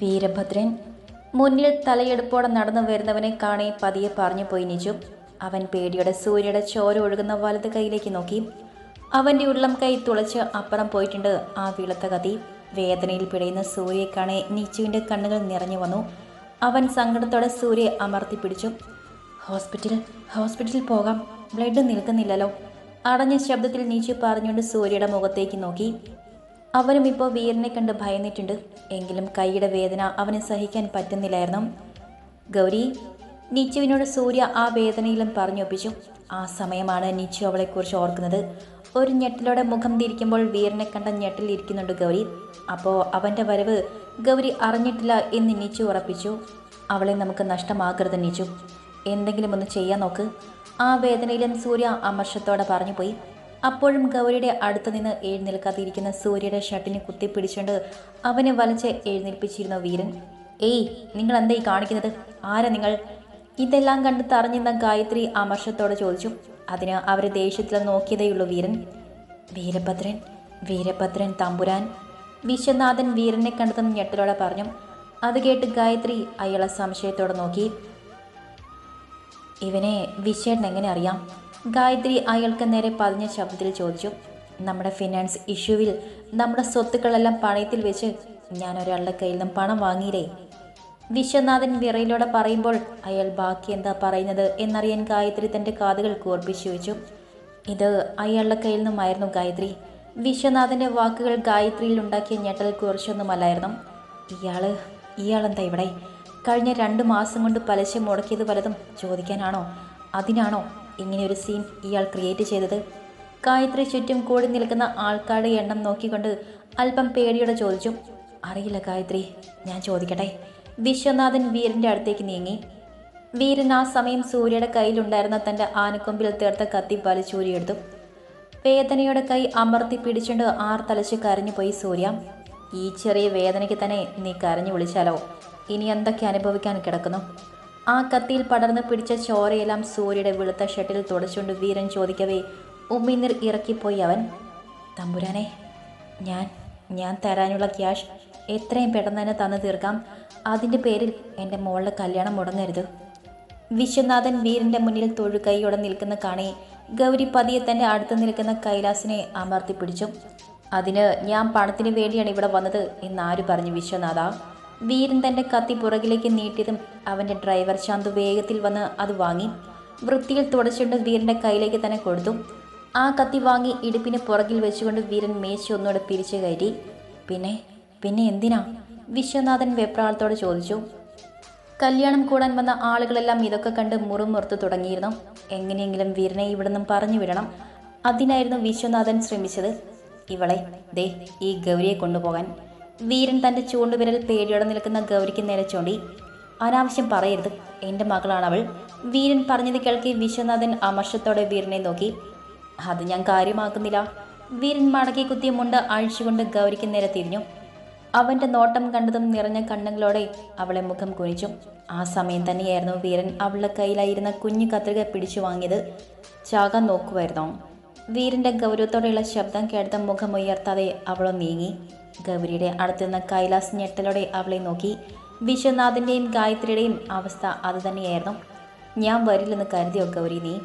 വീരഭദ്രൻ മുന്നിൽ തലയെടുപ്പോടെ നടന്നു വരുന്നവനെ കാണെ പതിയെ പറഞ്ഞു പോയി നിജു. അവൻ പേടിയുടെ സൂര്യയുടെ ചോര ഒഴുകുന്ന വലത് കൈയിലേക്ക് നോക്കി. അവന്റെ ഉള്ളം കൈ തുളച്ച് അപ്പുറം പോയിട്ടുണ്ട് ആ വിളത്ത കതി വേദനയിൽ പിടയുന്ന സൂര്യയെ കാണെ നിച്ചുവിന്റെ കണ്ണുകൾ നിറഞ്ഞു വന്നു. അവൻ സങ്കടത്തോടെ സൂര്യയെ അമർത്തി പിടിച്ചു. ഹോസ്പിറ്റൽ ഹോസ്പിറ്റലിൽ പോകാം. ബ്ലഡ് നിൽക്കുന്നില്ലല്ലോ. അടഞ്ഞ ശബ്ദത്തിൽ നീച്ചു പറഞ്ഞുകൊണ്ട് സൂര്യയുടെ മുഖത്തേക്ക് നോക്കി. അവനും ഇപ്പോൾ വീരനെ കണ്ട് ഭയന്നിട്ടുണ്ട്. എങ്കിലും കൈയുടെ വേദന അവന് സഹിക്കാൻ പറ്റുന്നില്ലായിരുന്നു. ഗൗരി നിച്ചുവിനോട് സൂര്യ ആ വേദനയിലും പറഞ്ഞൊപ്പിച്ചു. ആ സമയമാണ് നിച്ചു അവളെക്കുറിച്ച് ഓർക്കുന്നത്. ഒരു ഞെട്ടിലൂടെ മുഖം തിരിക്കുമ്പോൾ വീരനെ കണ്ട ഞെട്ടിൽ ഇരിക്കുന്നുണ്ട് ഗൗരി. അപ്പോൾ അവന്റെ വരവ് ഗൗരി അറിഞ്ഞിട്ടില്ല എന്ന് നിച്ചു ഉറപ്പിച്ചു. അവളെ നമുക്ക് നഷ്ടമാകരുത് നിച്ചു. എന്തെങ്കിലും ഒന്ന് ചെയ്യാൻ നോക്ക്. ആ വേദനയിലും സൂര്യ അമർഷത്തോടെ പറഞ്ഞു പോയി അപ്പോഴും ഗൗരിയുടെ അടുത്ത് നിന്ന് എഴുന്നേൽക്കാതിരിക്കുന്ന സൂര്യയുടെ ഷട്ടിനെ കുത്തിപ്പിടിച്ചുകൊണ്ട് അവനെ വലിച്ച് എഴുന്നേൽപ്പിച്ചിരുന്ന വീരൻ ഏയ് നിങ്ങൾ എന്താ ഈ കാണിക്കുന്നത്? ആരാ നിങ്ങൾ? ഇതെല്ലാം കണ്ട് തറഞ്ഞിരുന്ന ഗായത്രി അമർഷത്തോടെ ചോദിച്ചു. അതിന് അവർ ദേഷ്യത്തിൽ നോക്കിയതേയുള്ളൂ വീരൻ. വീരഭദ്രൻ വീരഭദ്രൻ തമ്പുരാൻ വിശ്വനാഥൻ വീരനെ കണ്ടതും ഞെട്ടലോടെ പറഞ്ഞു. അത് കേട്ട് ഗായത്രി അയാളെ സംശയത്തോടെ നോക്കി. ഇവനെ വിശേഷൻ എങ്ങനെ അറിയാം? ഗായത്രി അയാൾക്ക് നേരെ പതിഞ്ഞ ശബ്ദത്തിൽ ചോദിച്ചു നമ്മുടെ ഫിനാൻസ് ഇഷ്യൂവിൽ നമ്മുടെ സ്വത്തുക്കളെല്ലാം പണയത്തിൽ വെച്ച് ഞാൻ ഒരാളുടെ കയ്യിൽ നിന്നും പണം വാങ്ങിയില്ലേ? വിശ്വനാഥൻ വിറയിലൂടെ പറയുമ്പോൾ അയാൾ ബാക്കി എന്താ പറയുന്നത് എന്നറിയാൻ ഗായത്രി തന്റെ കാതുകൾ കൂർപ്പിച്ചു വെച്ചു ഇത് അയാളുടെ കയ്യിൽ നിന്നുമായിരുന്നു ഗായത്രി. വിശ്വനാഥന്റെ വാക്കുകൾ ഗായത്രിയിൽ ഉണ്ടാക്കിയ ഞെട്ടൽ കുറച്ചൊന്നുമല്ലായിരുന്നു. ഇയാൾ ഇയാളെന്താ ഇവിടെ? കഴിഞ്ഞ രണ്ട് മാസം കൊണ്ട് പലിശ മുടക്കിയത് പലതും ചോദിക്കാനാണോ? അതിനാണോ? ഇങ്ങനെ ഒരു സീൻ ഇയാൾ ക്രിയേറ്റ് ചെയ്തത്. ഗായത്രി ചുറ്റും കൂടി നിൽക്കുന്ന ആൾക്കാരുടെ എണ്ണം നോക്കിക്കൊണ്ട് അല്പം പേടിയോടെ ചോദിച്ചു അറിയില്ല ഗായത്രി ഞാൻ ചോദിക്കട്ടെ? വിശ്വനാഥൻ വീരന്റെ അടുത്തേക്ക് നീങ്ങി. വീരൻ ആ സമയം സൂര്യയുടെ കയ്യിലുണ്ടായിരുന്ന തന്റെ ആനക്കൊമ്പിൽ തീർത്ത കത്തി വലിച്ചൂരിയെടുത്തു വേദനയുടെ കൈ അമർത്തി പിടിച്ചുകൊണ്ട് ആർ തലച്ച് കരഞ്ഞു പോയി സൂര്യ. ഈ ചെറിയ വേദനയ്ക്ക് തന്നെ നീ കരഞ്ഞു വിളിച്ചാലോ? ഇനി എന്തൊക്കെ അനുഭവിക്കാൻ കിടക്കുന്നു? ആ കത്തിയിൽ പടർന്ന് പിടിച്ച ചോരയെല്ലാം സൂര്യയുടെ വെളുത്ത ഷട്ടിൽ തുടച്ചുകൊണ്ട് വീരൻ ചോദിക്കവേ ഉമ്മിനീർ ഇറക്കിപ്പോയി അവൻ? തമ്പുരാനെ ഞാൻ ഞാൻ തരാനുള്ള ക്യാഷ് എത്രയും പെട്ടെന്ന് തന്നെ തന്നു തീർക്കാം. അതിന്റെ പേരിൽ എന്റെ മോളുടെ കല്യാണം മുടങ്ങരുത്. വിശ്വനാഥൻ വീരന്റെ മുന്നിൽ തൊഴുകൈയോടെ നിൽക്കുന്ന കാണി ഗൗരി പതിയെ തന്നെ അടുത്ത് നിൽക്കുന്ന കൈലാസിനെ അമർത്തിപ്പിടിച്ചു അതിന് ഞാൻ പണത്തിന് വേണ്ടിയാണ് ഇവിടെ വന്നത് എന്ന് പറഞ്ഞു വിശ്വനാഥ. വീരൻ തന്റെ കത്തി പുറകിലേക്ക് നീട്ടിയതും അവന്റെ ഡ്രൈവർ ശാന്തു വേഗത്തിൽ വന്ന് അത് വാങ്ങി. വൃത്തിയിൽ തുടച്ചുകൊണ്ട് വീരന്റെ കയ്യിലേക്ക് തന്നെ കൊടുത്തു. ആ കത്തി വാങ്ങി ഇടുപ്പിന് പുറകിൽ വെച്ചുകൊണ്ട് വീരൻ മേശ ഒന്നുകൂടെ പിരിച്ചു കയറ്റി. പിന്നെ പിന്നെ എന്തിനാ? വിശ്വനാഥൻ വെപ്രാളത്തോട് ചോദിച്ചു. കല്യാണം കൂടാൻ വന്ന ആളുകളെല്ലാം ഇതൊക്കെ കണ്ട് മുറുമുറുത്ത് തുടങ്ങിയിരുന്നു. എങ്ങനെയെങ്കിലും വീരനെ ഇവിടുന്ന് പറഞ്ഞു വിടണം. അതിനായിരുന്നു വിശ്വനാഥൻ ശ്രമിച്ചത്. ഇവളെ ദേ ഈ ഗൗരിയെ കൊണ്ടുപോകാൻ. വീരൻ തന്റെ ചൂണ്ടുവിരൽ പേടിയോടെ നിൽക്കുന്ന ഗൗരിക്ക് നേരെ ചൂണ്ടി. അനാവശ്യം പറയരുത് എന്റെ മകളാണ് അവൾ. വീരൻ പറഞ്ഞത് കേൾക്കി വിശ്വനാഥൻ അമർഷത്തോടെ വീരനെ നോക്കി. അത് ഞാൻ കാര്യമാക്കുന്നില്ല. വീരൻ മടക്കി കുത്തിയ മുണ്ട് അഴിച്ചുകൊണ്ട് ഗൗരിക്ക് നേരെ തിരിഞ്ഞു. അവന്റെ നോട്ടം കണ്ടതും നിറഞ്ഞ കണ്ണുകളോടെ അവളെ മുഖം കുനിച്ചു ആ സമയം തന്നെയായിരുന്നു വീരൻ അവളുടെ കയ്യിലായിരുന്ന കുഞ്ഞു കത്രിക പിടിച്ചു വാങ്ങിയത്. ചാകാൻ നോക്കുമായിരുന്നു വീരന്റെ ഗൗരവത്തോടെയുള്ള ശബ്ദം കേട്ട മുഖം ഉയർത്താതെ അവളെ നീങ്ങി. ഗൗരിയുടെ അടുത്തുനിന്ന് കൈലാസ് ഞെട്ടലോടെ അവളെ നോക്കി. വിശ്വനാഥിന്റെയും ഗായത്രിയുടെയും അവസ്ഥ അതുതന്നെയായിരുന്നു ഞാൻ വരില്ലെന്ന് കരുതിയോ ഗൗരി നീ?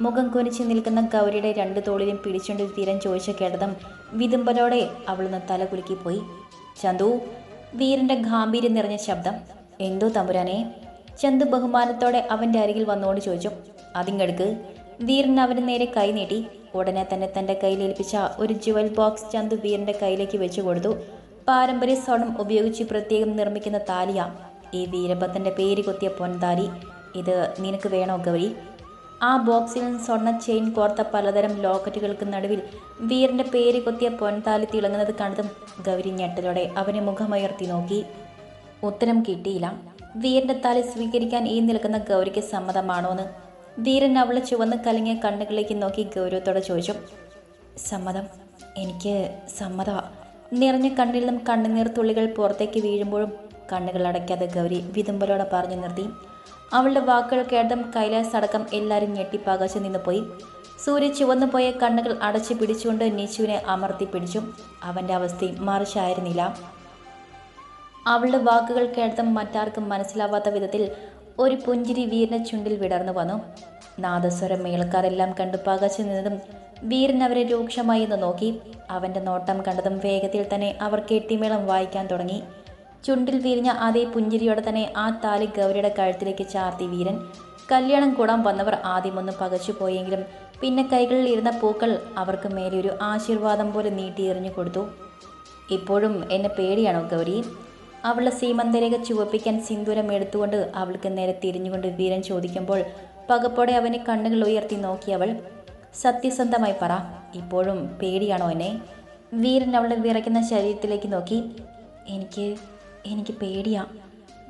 മുഖം കുനിച്ച് നിൽക്കുന്ന ഗൗരിയുടെ രണ്ട് തോളിലും പിടിച്ചുകൊണ്ട് തീരം ചോദിച്ച കേട്ടതും വിതുമ്പലോടെ അവളൊന്ന് തല കുലുക്കിപ്പോയി. ചന്തു വീരന്റെ ഗാംഭീര്യം നിറഞ്ഞ ശബ്ദം. എന്തോ തമ്പുരാനെ ചന്തു ബഹുമാനത്തോടെ അവന്റെ അരികിൽ വന്നുകൊണ്ട് ചോദിച്ചു. അതിങ്ങെടുക്ക്. വീരൻ അവന് നേരെ കൈനീട്ടി ഉടനെ തന്നെ തന്റെ കയ്യിൽ ഏൽപ്പിച്ച ഒരു ജുവൽ ബോക്സ് ചന്തു വീരന്റെ കയ്യിലേക്ക് വെച്ചു കൊടുത്തു. പാരമ്പര്യ സ്വർണം ഉപയോഗിച്ച് പ്രത്യേകം നിർമ്മിക്കുന്ന താലിയ. ഈ വീരഭദ്രന്റെ പേര് കൊത്തിയ പൊൻതാലി. ഇത് നിനക്ക് വേണോ ഗൗരി? ആ ബോക്സിൽ സ്വർണ ചെയിൻ കോർത്ത പലതരം ലോക്കറ്റുകൾക്ക് നടുവിൽ വീരന്റെ പേര് കൊത്തിയ പൊൻതാലി തിളങ്ങുന്നത് കണ്ടതും ഗൗരി ഞെട്ടലോടെ അവനെ മുഖമയർത്തി നോക്കി. ഉത്തരം കിട്ടിയില്ല. വീരന്റെ താലി സ്വീകരിക്കാൻ ഈ നിൽക്കുന്ന ഗൗരിക്ക് സമ്മതമാണോന്ന് വീരൻ അവളെ ചുവന്ന് കലങ്ങിയ കണ്ണുകളിലേക്ക് നോക്കി ഗൗരവത്തോടെ ചോദിച്ചു സമ്മതം. എനിക്ക് സമ്മത നിറഞ്ഞ കണ്ണിൽ നിന്നും കണ്ണുനീർ തുള്ളികൾ പുറത്തേക്ക് വീഴുമ്പോഴും കണ്ണുകൾ അടയ്ക്കാതെ ഗൗരി വിതുമ്പലോടെ പറഞ്ഞു നിർത്തി. അവളുടെ വാക്കുകൾ കേട്ടതും കൈലാസ് അടക്കം എല്ലാവരും ഞെട്ടിപ്പാകാശം നിന്ന് പോയി സൂര്യ ചുവന്നു പോയ കണ്ണുകൾ അടച്ചു പിടിച്ചുകൊണ്ട് നിശുവിനെ അമർത്തി പിടിച്ചു. അവന്റെ അവസ്ഥയും മറിച്ചായിരുന്നില്ല. അവളുടെ വാക്കുകൾ കേട്ടതും മറ്റാർക്കും മനസ്സിലാവാത്ത വിധത്തിൽ ഒരു പുഞ്ചിരി വീരനെ ചുണ്ടിൽ വിടർന്നു വന്നു. നാദസ്വരം മേളക്കാരെല്ലാം കണ്ടു പകച്ചു നിന്നതും വീരൻ അവരെ രൂക്ഷമായി എന്ന് നോക്കി. അവന്റെ നോട്ടം കണ്ടതും വേഗത്തിൽ തന്നെ അവർ കെട്ടിമേളം വായിക്കാൻ തുടങ്ങി. ചുണ്ടിൽ വിരിഞ്ഞ അതേ പുഞ്ചിരിയോടെ തന്നെ ആ താലി ഗൗരിയുടെ കഴുത്തിലേക്ക് ചാർത്തി വീരൻ. കല്യാണം കൂടാൻ വന്നവർ ആദ്യമൊന്ന് പകച്ചു പോയെങ്കിലും പിന്നെ കൈകളിൽ ഇരുന്ന പൂക്കൾ അവർക്ക് മേലെ ഒരു ആശീർവാദം പോലെ നീട്ടി എറിഞ്ഞു കൊടുത്തു. ഇപ്പോഴും എന്നെ പേടിയാണോ ഗൗരി? അവളുടെ സീമന്തരേഖ ചുവപ്പിക്കാൻ സിന്ദൂരം എടുത്തുകൊണ്ട് അവൾക്ക് നേരെ തിരിഞ്ഞുകൊണ്ട് വീരൻ ചോദിക്കുമ്പോൾ പകപ്പോടെ അവനെ കണ്ണുകൾ ഉയർത്തി നോക്കിയവൾ സത്യസന്ധമായി പറ ഇപ്പോഴും പേടിയാണോ എന്നെ? വീരൻ അവളുടെ വിറയ്ക്കുന്ന ശരീരത്തിലേക്ക് നോക്കി എനിക്ക് എനിക്ക് പേടിയാ.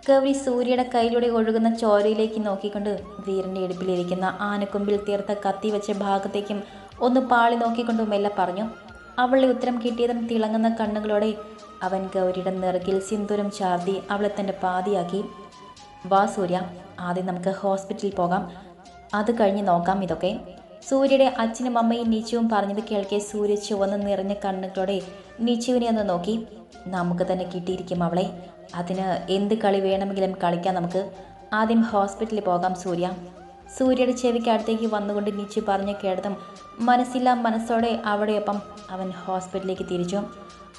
ഗൗരി സൂര്യയുടെ കയ്യിലൂടെ ഒഴുകുന്ന ചോരയിലേക്ക് നോക്കിക്കൊണ്ട് വീരന്റെ ഇടുപ്പിലിരിക്കുന്ന ആനക്കൊമ്പിൽ തീർത്ത കത്തി വെച്ച ഭാഗത്തേക്കും ഒന്ന് പാളി നോക്കിക്കൊണ്ട് മെല്ലെ പറഞ്ഞു അവളുടെ ഉത്തരം കിട്ടിയതും തിളങ്ങുന്ന കണ്ണുകളോടെ അവൻ ഗൗരിയുടെ നിറകിൽ സിന്ദൂരം ചാർത്തി അവളെ തന്റെ പാതിയാക്കി. വാ സൂര്യ ആദ്യം നമുക്ക് ഹോസ്പിറ്റലിൽ പോകാം. അത് കഴിഞ്ഞ് നോക്കാം ഇതൊക്കെ. സൂര്യയുടെ അച്ഛനും അമ്മയും നീച്ചുവും പറഞ്ഞത് കേൾക്കെ സൂര്യ ചുവന്ന് നിറഞ്ഞ കണ്ണുകളോടെ നീച്ചുവിനെ ഒന്ന് നോക്കി. നമുക്ക് തന്നെ കിട്ടിയിരിക്കും അവളെ. അതിന് എന്ത് കളി വേണമെങ്കിലും കളിക്കാം നമുക്ക്. ആദ്യം ഹോസ്പിറ്റലിൽ പോകാം സൂര്യ. സൂര്യയുടെ ചെവിക്ക് അടുത്തേക്ക് വന്നുകൊണ്ട് നീച്ചു പറഞ്ഞു കേട്ടതും മനസ്സില്ല മനസ്സോടെ അവിടെയൊപ്പം അവൻ ഹോസ്പിറ്റലിലേക്ക് തിരിച്ചു.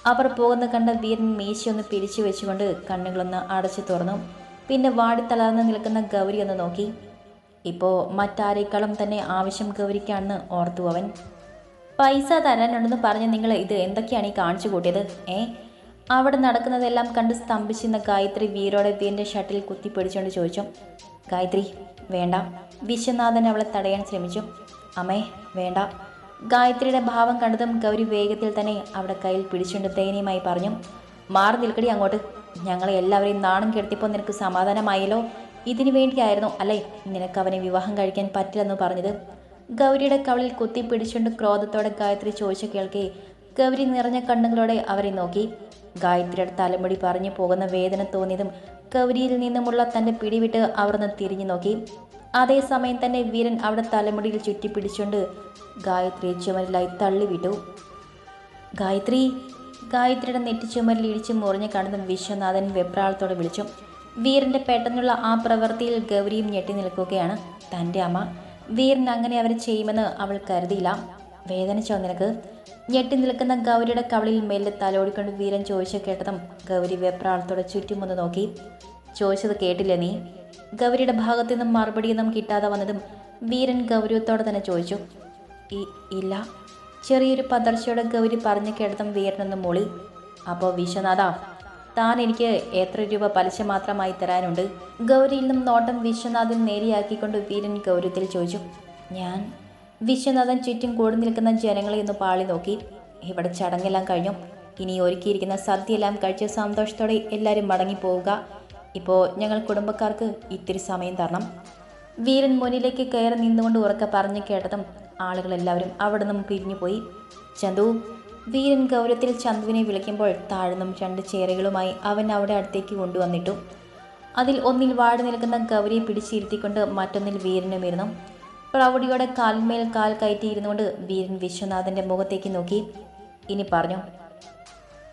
അവർ പോകുന്ന കണ്ട വീരൻ മീശയൊന്ന് പിരിച്ചു വെച്ചുകൊണ്ട് കണ്ണുകളൊന്ന് അടച്ചു തുറന്നു. പിന്നെ വാടിത്തളർന്ന് നിൽക്കുന്ന ഗൗരി ഒന്ന് നോക്കി. ഇപ്പോൾ മറ്റാരേക്കാളും തന്നെ ആവശ്യം ഗൗരിക്കാണെന്ന് ഓർത്തു അവൻ. പൈസ തരാനുണ്ടെന്ന് പറഞ്ഞ് നിങ്ങൾ ഇത് എന്തൊക്കെയാണ് ഈ കാണിച്ചു കൂട്ടിയത്? ഏ? അവിടെ നടക്കുന്നതെല്ലാം കണ്ട് സ്തംഭിച്ചിരുന്ന ഗായത്രി വീരോടെ വീരന്റെ ഷട്ടിൽ കുത്തിപ്പിടിച്ചുകൊണ്ട് ചോദിച്ചു. ഗായത്രി വേണ്ട. വിശ്വനാഥൻ അവളെ തടയാൻ ശ്രമിച്ചു. അമ്മേ വേണ്ട. ഗായത്രിയുടെ ഭാവം കണ്ടതും ഗൗരി വേഗത്തിൽ തന്നെ അവിടെ കയ്യിൽ പിടിച്ചുകൊണ്ട് ദയനീയമായി പറഞ്ഞു മാറി നിൽക്കടി അങ്ങോട്ട്. ഞങ്ങളെ എല്ലാവരെയും നാണം കെടുത്തിപ്പോൾ നിനക്ക് സമാധാനമായല്ലോ. ഇതിനു വേണ്ടിയായിരുന്നു അല്ലേ നിനക്ക് അവനെ വിവാഹം കഴിക്കാൻ പറ്റില്ലെന്ന് പറഞ്ഞത്? ഗൗരിയുടെ കവളിൽ കുത്തി പിടിച്ചുകൊണ്ട് ക്രോധത്തോടെ ഗായത്രി ചോദിച്ചു കേൾക്കെ ഗൗരി നിറഞ്ഞ കണ്ണുകളോടെ അവരെ നോക്കി. ഗായത്രിയുടെ തലമുടി പറഞ്ഞു പോകുന്ന വേദന തോന്നിയതും ഗൗരിയിൽ നിന്നുമുള്ള തന്റെ പിടിവിട്ട് അവർ തിരിഞ്ഞു നോക്കി. അതേസമയം തന്നെ വീരൻ അവിടെ തലമുടിയിൽ ചുറ്റിപ്പിടിച്ചുകൊണ്ട് ഗായത്രിയെ ചുമരിലായി തള്ളിവിട്ടു. ഗായത്രി ഗായത്രിയുടെ നെറ്റിച്ചുമരിൽ ഇടിച്ച് മുറിഞ്ഞ് കണ്ടതും വിശ്വനാഥൻ വെപ്രാളത്തോടെ വിളിച്ചു. വീരന്റെ പെട്ടെന്നുള്ള ആ പ്രവൃത്തിയിൽ ഗൗരിയും ഞെട്ടി നിൽക്കുകയാണ് തന്റെ അമ്മ. വീരൻ അങ്ങനെ അവർ ചെയ്യുമെന്ന് അവൾ കരുതിയില്ല. വേദനിച്ചോ നിനക്ക്? ഞെട്ടി നിൽക്കുന്ന ഗൗരിയുടെ കവളിൽ മെല്ലെ തലോടിക്കൊണ്ട് വീരൻ ചോദിച്ചു കേട്ടതും ഗൗരി വെപ്രാളത്തോടെ ചുറ്റുമൊന്ന് നോക്കി. ചോദിച്ചത് കേട്ടില്ല നീ? ഗൗരിയുടെ ഭാഗത്തു നിന്നും മറുപടിയൊന്നും കിട്ടാതെ വന്നതും വീരൻ ഗൗരവത്തോടെ തന്നെ ചോദിച്ചു ഈ ഇല്ല. ചെറിയൊരു പതർച്ചയോടെ ഗൗരി പറഞ്ഞു കേട്ടതും വീരനൊന്ന് മൂളി. അപ്പോൾ വിശ്വനാഥ താൻ എനിക്ക് എത്ര രൂപ പലിശ മാത്രമായി തരാനുണ്ട്? ഗൗരിയിൽ നിന്നും നോട്ടം വിശ്വനാഥൻ നേരെയാക്കിക്കൊണ്ട് വീരൻ ഗൗരവത്തിൽ ചോദിച്ചു ഞാൻ വിശ്വനാഥൻ ചുറ്റും കൂടി നിൽക്കുന്ന ജനങ്ങളെ ഒന്ന് പാളി നോക്കി. ഇവിടെ ചടങ്ങെല്ലാം കഴിഞ്ഞു. ഇനി ഒരുക്കിയിരിക്കുന്ന സദ്യയെല്ലാം കഴിച്ച് സന്തോഷത്തോടെ എല്ലാവരും മടങ്ങിപ്പോവുക. ഇപ്പോൾ ഞങ്ങൾ കുടുംബക്കാർക്ക് ഇത്തിരി സമയം തരണം. വീരൻ മുന്നിലേക്ക് കയറി നിന്നുകൊണ്ട് ഉറക്കെ പറഞ്ഞു കേട്ടതും ആളുകളെല്ലാവരും അവിടെ നിന്നും പിരിഞ്ഞുപോയി ചന്തു വീരൻ ഗൗരവത്തിൽ ചന്തുവിനെ വിളിക്കുമ്പോൾ താഴ്ന്നും രണ്ട് ചേരകളുമായി അവൻ അവിടെ അടുത്തേക്ക് കൊണ്ടുവന്നിട്ടു. അതിൽ ഒന്നിൽ വാടി നിൽക്കുന്ന ഗൗരിയെ പിടിച്ചിരുത്തിക്കൊണ്ട് മറ്റൊന്നിൽ വീരനുമിരുന്നു പ്രൗഢിയോടെ കാൽമേൽ കാൽ കയറ്റിയിരുന്നുകൊണ്ട് വീരൻ വിശ്വനാഥന്റെ മുഖത്തേക്ക് നോക്കി. ഇനി പറഞ്ഞു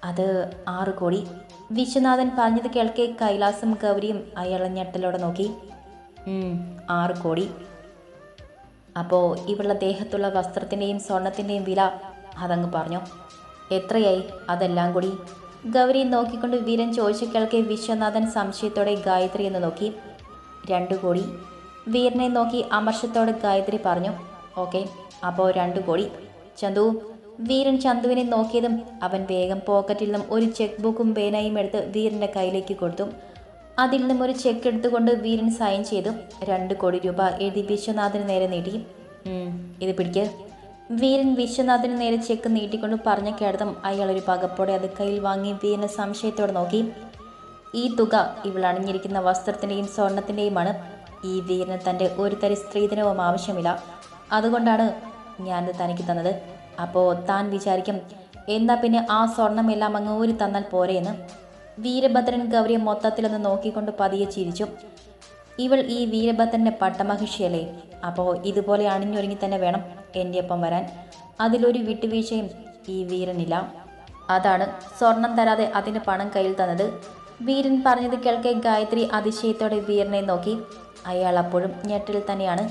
അത് ആറ് കോടി. വിശ്വനാഥൻ പറഞ്ഞത് കേൾക്കെ കൈലാസം ഗൗരിയും അയാളെ ഞെട്ടലോടെ നോക്കി. "ഉം, ആറ് കോടി. അപ്പോ ഇവളുടെ ദേഹത്തുള്ള വസ്ത്രത്തിന്റെയും സ്വർണത്തിന്റെയും വില അതങ്ങ് പറഞ്ഞു? എത്രയായി? അതെല്ലാം കൂടി. ഗൗരി നോക്കിക്കൊണ്ട് വീരൻ ചോദിച്ചു കേൾക്കെ വിശ്വനാഥൻ സംശയത്തോടെ ഗായത്രി എന്ന് നോക്കി. രണ്ടു കോടി. വീരനെ നോക്കി അമർഷത്തോടെ ഗായത്രി പറഞ്ഞു. ഓക്കെ അപ്പോൾ രണ്ടു കോടി. ചന്തു വീരൻ ചന്തുവിനെ നോക്കിയതും അവൻ വേഗം പോക്കറ്റിൽ നിന്നും ഒരു ചെക്ക് ബുക്കും പേനയും എടുത്ത് വീരന്റെ കയ്യിലേക്ക് കൊടുത്തു. അതിൽ നിന്നും ഒരു ചെക്ക് എടുത്തുകൊണ്ട് വീരൻ സൈൻ ചെയ്തു. രണ്ട് കോടി രൂപ എഴുതി വിശ്വനാഥന് നേരെ നീട്ടി. "ഉം, ഇത് പിടിക്ക്. വീരൻ വിശ്വനാഥന് നേരെ ചെക്ക് നീട്ടിക്കൊണ്ട് പറഞ്ഞ കേടതും അയാൾ ഒരു പകപ്പോടെ അത് കയ്യിൽ വാങ്ങി വീരനെ സംശയത്തോടെ നോക്കി. ഈ തുക ഇവൾ അണിഞ്ഞിരിക്കുന്ന വസ്ത്രത്തിന്റെയും സ്വർണത്തിന്റെയുമാണ് ഈ വീരന് തന്റെ ഒരു തരി സ്ത്രീധനവും ആവശ്യമില്ല. അതുകൊണ്ടാണ് ഞാനത് തനിക്ക് തന്നത്. അപ്പോൾ താൻ വിചാരിക്കും എന്നാ പിന്നെ ആ സ്വർണമെല്ലാം അങ്ങ് ഊരി തന്നാൽ പോരെയെന്ന് വീരഭദ്രൻ ഗൗരിയെ മൊത്തത്തിലൊന്ന് നോക്കിക്കൊണ്ട് പതിയെ ചിരിച്ചു. ഇവൾ ഈ വീരഭദ്രന്റെ പട്ടമഹിഷിയല്ലേ? അപ്പോൾ ഇതുപോലെ അണിഞ്ഞൊരുങ്ങി തന്നെ വേണം എന്റെ ഒപ്പം വരാൻ. അതിലൊരു വിട്ടുവീഴ്ചയും ഈ വീരനില്ല. അതാണ്. സ്വർണം തരാതെ അതിന് പണം കയ്യിൽ തന്നത്? വീരൻ പറഞ്ഞത് കേൾക്കെ ഗായത്രി അതിശയത്തോടെ വീരനെ നോക്കി. അയാൾ അപ്പോഴും ഞെട്ടിൽ തന്നെയാണ്.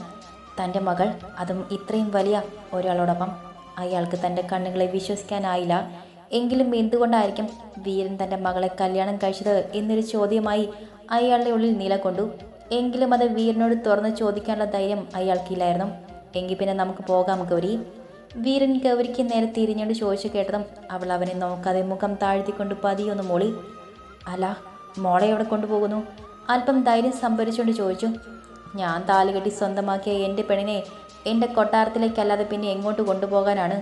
തന്റെ മകൾ അതും ഇത്രയും വലിയ ഒരാളോടൊപ്പം. അയാൾക്ക് തന്റെ കണ്ണുകളെ വിശ്വസിക്കാനായില്ല. എങ്കിലും എന്തുകൊണ്ടായിരിക്കും വീരൻ തന്റെ മകളെ കല്യാണം കഴിച്ചത് എന്നൊരു ചോദ്യമായി അയാളുടെ ഉള്ളിൽ നിലകൊണ്ടു. എങ്കിലും അത് വീരനോട് തുറന്ന് ചോദിക്കാനുള്ള ധൈര്യം അയാൾക്കില്ലായിരുന്നു. എങ്കിൽ പിന്നെ നമുക്ക് പോകാം ഗൗരി. വീരൻ ഗൗരിക്ക് നേരെ തിരിഞ്ഞുകൊണ്ട് ചോദിച്ചു കേട്ടതും അവൾ അവനെ നോക്കാതെ മുഖം താഴ്ത്തിക്കൊണ്ട് പതിയൊന്ന് മോളി. അല്ല മോളെ എവിടെ കൊണ്ടുപോകുന്നു? അല്പം ധൈര്യം സംഭരിച്ചുകൊണ്ട് ചോദിച്ചു. ഞാൻ താലുകെട്ടി സ്വന്തമാക്കിയ എന്റെ പെണ്ണിനെ എന്റെ കൊട്ടാരത്തിലേക്കല്ലാതെ പിന്നെ എങ്ങോട്ട് കൊണ്ടുപോകാനാണ്?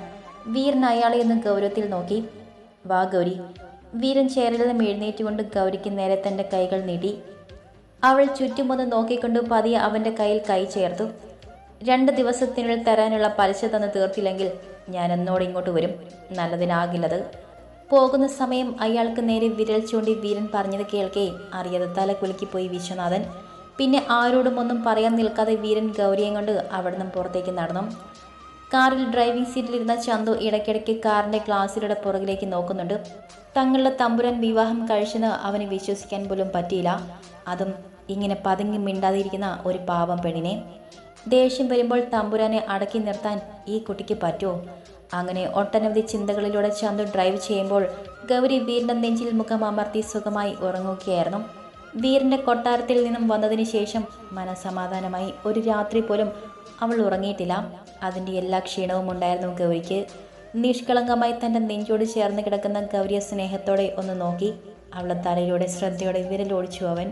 വീരൻ അയാളെ ഒന്ന് ഗൗരവത്തിൽ നോക്കി. വാ ഗൗരി. വീരൻ ചേരിൽ നിന്ന് എഴുന്നേറ്റുകൊണ്ട് ഗൗരിക്ക് നേരെ തന്റെ കൈകൾ നീട്ടി. അവൾ ചുറ്റുമൊന്ന് നോക്കിക്കൊണ്ട് പതിയെ അവന്റെ കയ്യിൽ കൈ ചേർത്തു. രണ്ട് ദിവസത്തിനുള്ളിൽ തരാനുള്ള പലിശ തന്ന് തീർത്തില്ലെങ്കിൽ ഞാൻ എന്നോട് ഇങ്ങോട്ട് വരും. നല്ലതിനാകില്ലത്. പോകുന്ന സമയം അയാൾക്ക് നേരെ വിരൽ ചൂണ്ടി വീരൻ പറഞ്ഞത് കേൾക്കേ. അറിയാതെ തല കുലുക്കിപ്പോയി വിശ്വനാഥൻ. പിന്നെ ആരോടും ഒന്നും പറയാൻ നിൽക്കാതെ വീരൻ ഗൗരിയെ കൊണ്ട് അവിടെ നിന്നും പുറത്തേക്ക് നടന്നു. കാറിൽ ഡ്രൈവിംഗ് സീറ്റിലിരുന്ന ചന്തു ഇടയ്ക്കിടയ്ക്ക് കാറിന്റെ ഗ്ലാസ്സിലൂടെ പുറകിലേക്ക് നോക്കുന്നുണ്ട്. തങ്ങളുടെ തമ്പുരാൻ വിവാഹം കഴിച്ചെന്ന് അവന് വിശ്വസിക്കാൻ പോലും പറ്റിയില്ല. അതും ഇങ്ങനെ പതുങ്ങി മിണ്ടാതിരിക്കുന്ന ഒരു പാവം പെണ്ണിനെ. ദേഷ്യം വരുമ്പോൾ തമ്പുരാനെ അടക്കി നിർത്താൻ ഈ കുട്ടിക്ക് പറ്റുമോ? അങ്ങനെ ഒട്ടനവധി ചിന്തകളിലൂടെ ചന്തു ഡ്രൈവ് ചെയ്യുമ്പോൾ ഗൗരി വീടിന്റെ നെഞ്ചിൽ മുഖം അമർത്തി സുഖമായി ഉറങ്ങുകയായിരുന്നു. വീറിന്റെ കൊട്ടാരത്തിൽ നിന്നും വന്നതിന് ശേഷം മനസമാധാനമായി ഒരു രാത്രി പോലും അവൾ ഉറങ്ങിയിട്ടില്ല. അതിന്റെ എല്ലാ ക്ഷീണവും ഉണ്ടായിരുന്നു ഗൗരിക്ക്. നിഷ്കളങ്കമായി തന്റെ നെഞ്ചോട് ചേർന്ന് കിടക്കുന്ന ഗൗരിയ സ്നേഹത്തോടെ ഒന്ന് നോക്കി. അവളെ തലയിലൂടെ ശ്രദ്ധയോടെ വിരലോടിച്ചു അവൻ.